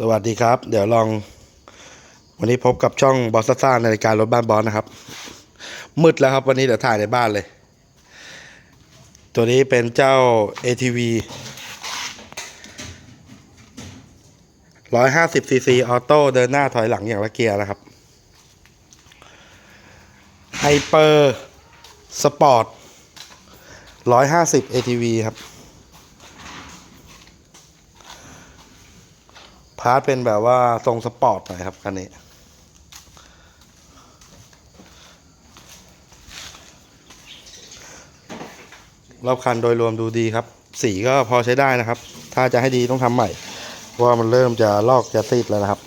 สวัสดีครับ เดี๋ยวลอง วันนี้พบกับช่องบอสซ่าในรายการรถบ้านบอสนะครับ มืดแล้วครับวันนี้เดี๋ยวถ่ายในบ้านเลย ตัวนี้เป็นเจ้า ATV 150 cc ออโต้เดินหน้าถอยหลังอย่างละเกียร์นะครับไฮเปอร์สปอร์ต150 ATV ครับ พาร์ทเป็นแบบว่าทรงสปอร์ตหน่อยครับคันนี้ รอบคันโดยรวมดูดีครับ สีก็พอใช้ได้นะครับ ถ้าจะให้ดีต้องทำใหม่เพราะว่ามันเริ่มจะลอกจะซีดแล้วนะครับ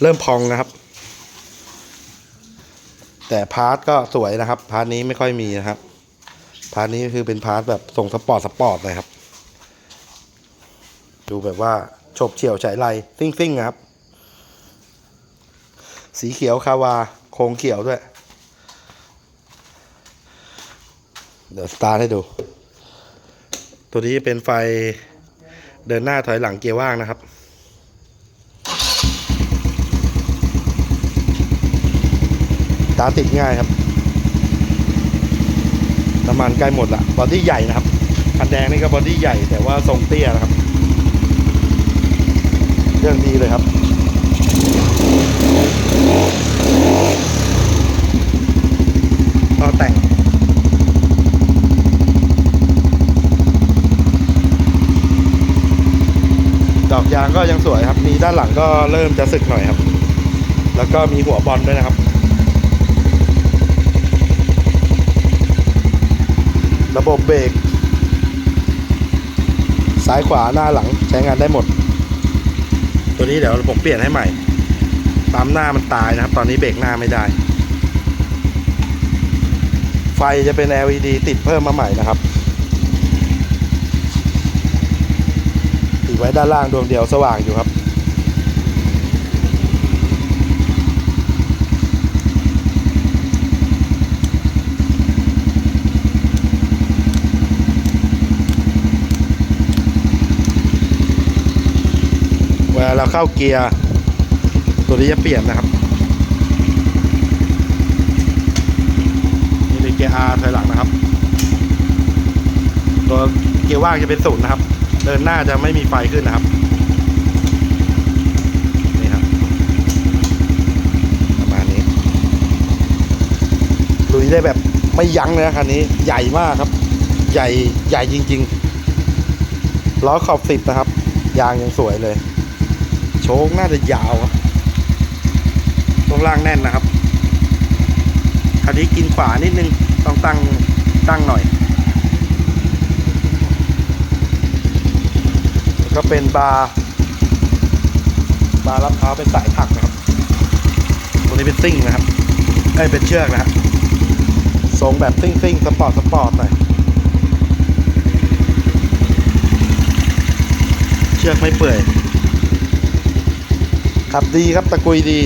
เริ่มพองนะครับ แต่พาร์ทก็สวยนะครับ พาร์ทนี้ไม่ค่อยมีนะครับ พาร์ทนี้คือเป็นพาร์ทแบบทรงสปอร์ตสปอร์ตเลยครับ ดูแบบว่า ฉบเฉี่ยวฉายไรซิ่งซิ่งๆครับ สีเขียวคาวา โครงเขียวด้วย เดี๋ยวสตาร์ทให้ดู ตัวนี้เป็นไฟเดินหน้าถอยหลังเกียร์ว่างนะครับตาร์ติดง่ายครับ น้ำมันใกล้หมดละบอดี้ใหญ่นะครับคันแดงนี่ก็บอดี้ใหญ่แต่ว่าทรงเตี้ยนะครับ เรื่องดีเลยครับ ต่อแต่ง ดอกยางก็ยังสวยครับ มีด้านหลังก็เริ่มจะสึกหน่อยครับ แล้วก็มีหัวบอลด้วยนะครับ ระบบเบรกซ้ายขวาหน้าหลังใช้งานได้หมด ตัวนี้เดี๋ยวผมเปลี่ยนให้ใหม่ปั๊มหน้ามันตายนะครับ ตอนนี้เบรกหน้าไม่ได้ ไฟจะเป็น LED ติดเพิ่มมาใหม่นะครับติดไว้ด้านล่างดวงเดียวสว่างอยู่ครับ เราเข้าเกียร์ตัวนี้จะเปลี่ยนนะครับนี่เป็นเกียร์ R ถอยหลังนะครับ ตัวเกียร์ว่างจะเป็นศูนย์นะครับ เดินหน้าจะไม่มีไฟขึ้นนะครับนี่ครับประมาณนี้ลุยได้แบบไม่ยั้งเลยนะคันนี้ใหญ่มากครับ ใหญ่ใหญ่จริง ๆล้อขอบสิบนะครับ ยางยังสวยเลย โชคน่าจะยาวครับตรงล่างแน่นนะครับคันนี้กินขวานิดนึงต้องตั้งตั้งหน่อย ก็เป็นบาร์บาร์รับเท้าเป็นสายถักนะครับตัวนี้เป็นซิ่งนะครับไอ้เป็นเชือกนะครับทรงแบบซิ่งซิ่งสปอร์ตสปอร์ตหน่อยเชือกไม่เปื่อย ขับดีครับตะกุยดี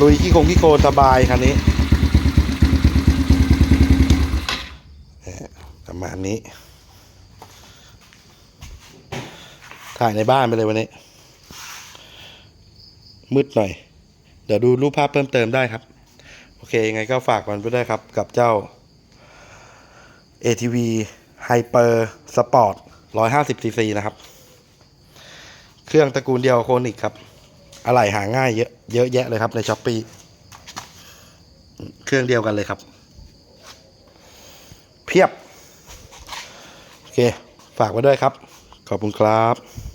ลุยขี้คงขี้โคนสบายคันนี้ประมาณนี้ ถ่ายในบ้านไปเลยวันนี้ มืดหน่อย เดี๋ยวดูรูปภาพเพิ่มเติมได้ครับ โอเค ยังไงก็ฝากมันไปได้ครับ กับเจ้า ATV Hyper Sport 150cc นะครับ เครื่องตระกูลเดียวโคนิกครับ อะไหล่หาง่ายเยอะเยอะแยะเลยครับในช้อปปีเครื่องเดียวกันเลยครับ เพียบ โอเค ฝากไว้ด้วยครับ ขอบคุณครับ